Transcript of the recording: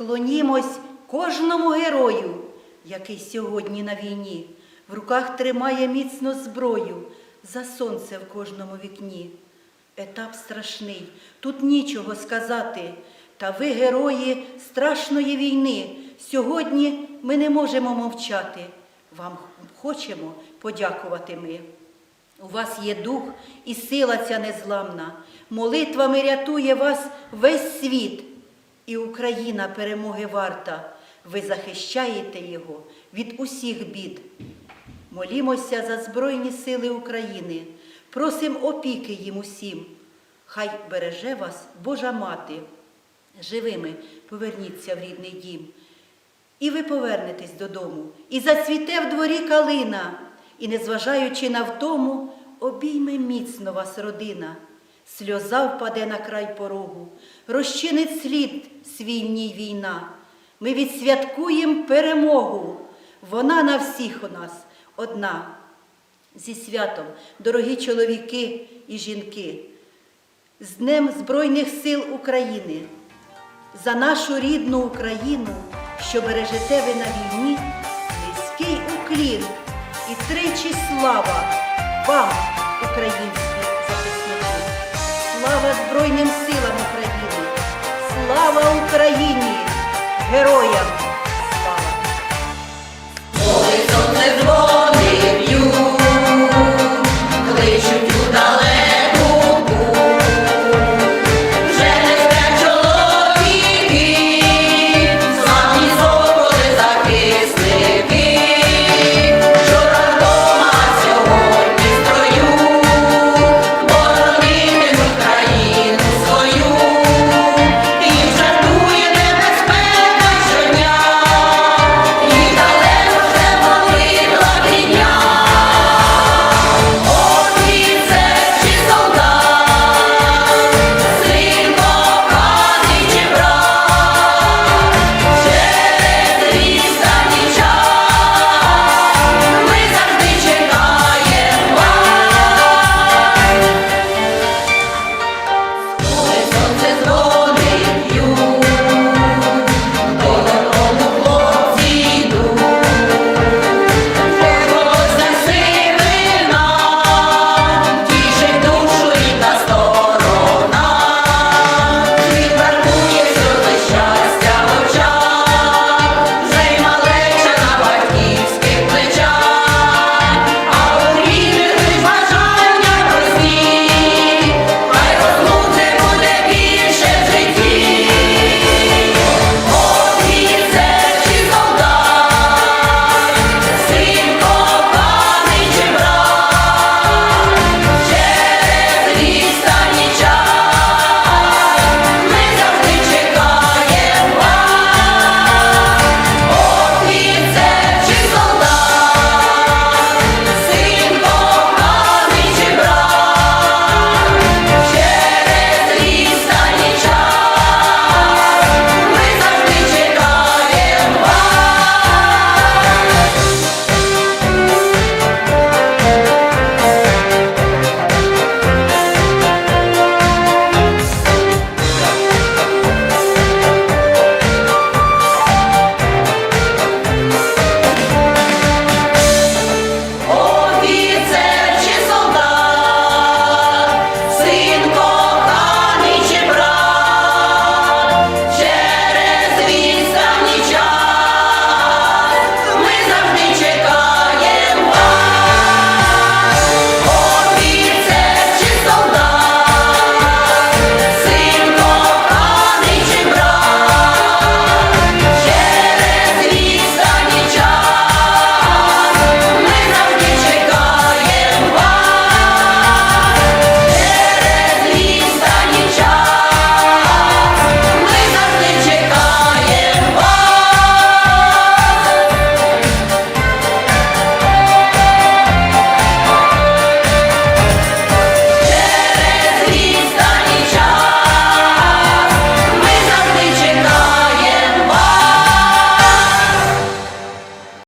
Вклонімось кожному герою, який сьогодні на війні, в руках тримає міцно зброю, за сонце в кожному вікні. Етап страшний, тут нічого сказати. Та ви, герої страшної війни, сьогодні ми не можемо мовчати. Вам хочемо подякувати ми. У вас є дух і сила ця незламна. Молитвами рятує вас весь світ. І Україна перемоги варта. Ви захищаєте його від усіх бід. Молімося за Збройні сили України, просим опіки їм усім. Хай береже вас Божа мати. Живими поверніться в рідний дім. І ви повернетесь додому, і зацвіте в дворі калина, і, незважаючи на втому, обійме міцно вас родина. Сльоза впаде на край порогу, розчинить слід свій війна. Ми відсвяткуємо перемогу. Вона на всіх у нас одна. Зі святом, дорогі чоловіки і жінки, з Днем Збройних сил України, за нашу рідну Україну, що бережете ви на війні, низький уклін і тричі слава вам, українські. Слава Збройним силам України! Слава Україні! Героям! Слава! Коли б'ють, кличуть удале.